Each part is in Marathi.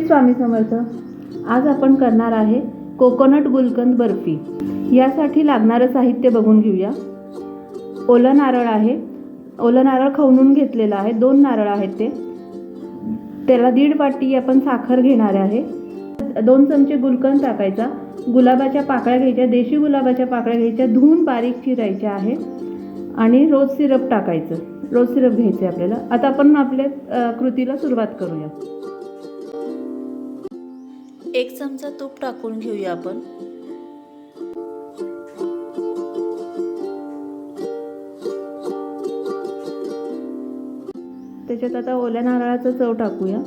स्वामी समर्थ. आज आपण करणार आहे कोकोनट गुलकंद बर्फी. यासाठी लागणारं साहित्य बघून घेऊया. ओलं नारळ आहे. ओलं नारळ खवणून घेतलेलं आहे. दोन नारळ आहेत ते. त्याला दीड वाटी आपण साखर घेणार आहे. दोन चमचे गुलकंद टाकायचा. गुलाबाच्या पाकळ्या घ्यायच्या. देशी गुलाबाच्या पाकळ्या घ्यायच्या. धुवून बारीक चिरायच्या आहे. आणि रोज सिरप टाकायचं. रोज सिरप घ्यायचं आहे आपल्याला. आता आपण आपल्या कृतीला सुरुवात करूया. एक चमचा तूप टाकून घेऊया आपण. त्याच्यात आता ओल्या नारळाचा चव टाकूया.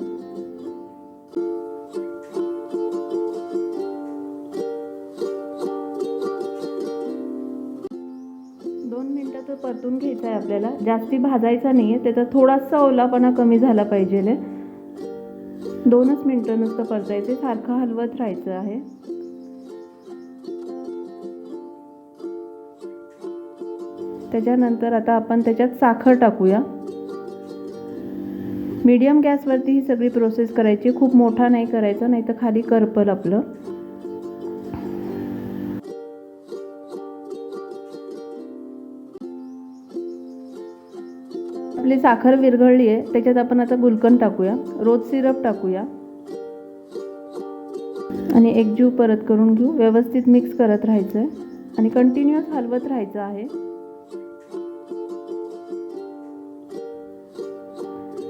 दोन मिनटाचं परतून घ्यायचा आहे आपल्याला. जास्ती भाजायचा नाही आहे त्याचा थोडासा ओलापणा कमी झाला पाहिजे दोनच मिनटं नुसतं परतायचे सारखं हलवत राहायचं आहे. त्याच्यानंतर आता आपण त्याच्यात साखर टाकूया. मीडियम गॅसवरती ही सगळी प्रोसेस करायची खूप मोठा नाही करायचा नाही तर खाली करपल आपलं. आपली साखर विरघळली आहे त्याच्यात आपण आता गुलकंद टाकूया रोज सिरप टाकूया. आणि एकजीव परत करून घेऊ व्यवस्थित मिक्स करत राहायचं आहे आणि कंटिन्युअस हलवत राहायचं आहे.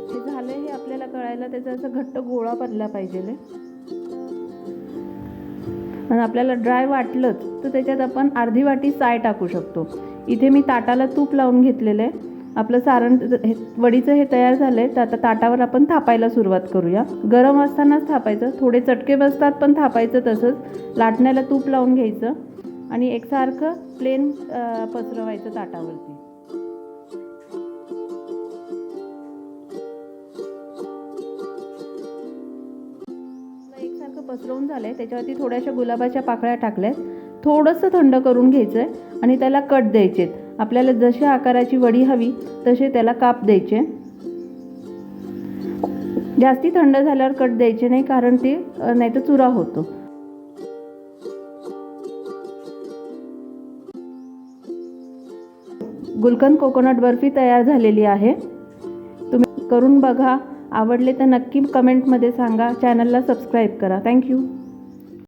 हे झालं हे आपल्याला कळायला त्याचा असं घट्ट गोळा पडला पाहिजे आणि आपल्याला ड्राय वाटलंच तर त्याच्यात आपण अर्धी वाटी साय टाकू शकतो. इथे मी ताटाला तूप लावून घेतलेलं आहे. आपलं सारण हे वडीचं हे तयार झालं आहे तर आता ताटावर आपण थापायला सुरुवात करूया. गरम असतानाच थापायचं थोडे चटके बसतात पण थापायचं तसंच. लाटण्याला तूप लावून घ्यायचं आणि एकसारखं प्लेन पसरवायचं ताटावरती. एकसारखं पसरवून झालं आहे त्याच्यावरती थोड्याशा गुलाबाच्या पाकळ्या टाकल्या थोडंसं थंड करून घ्यायचं आहे आणि त्याला कट द्यायचे आपल्याला जशी आकाराची वडी हवी तसे त्याला काप द्यायचे. जास्ती थंड झाल्यावर कट द्यायचे नाही कारण ते नाही तर चुरा होतो. गुलकंद कोकोनट बर्फी तयार झालेली आहे. तुम्ही करून बघा. आवडले तर नक्की कमेंटमध्ये सांगा. चॅनलला सबस्क्राईब करा. थँक्यू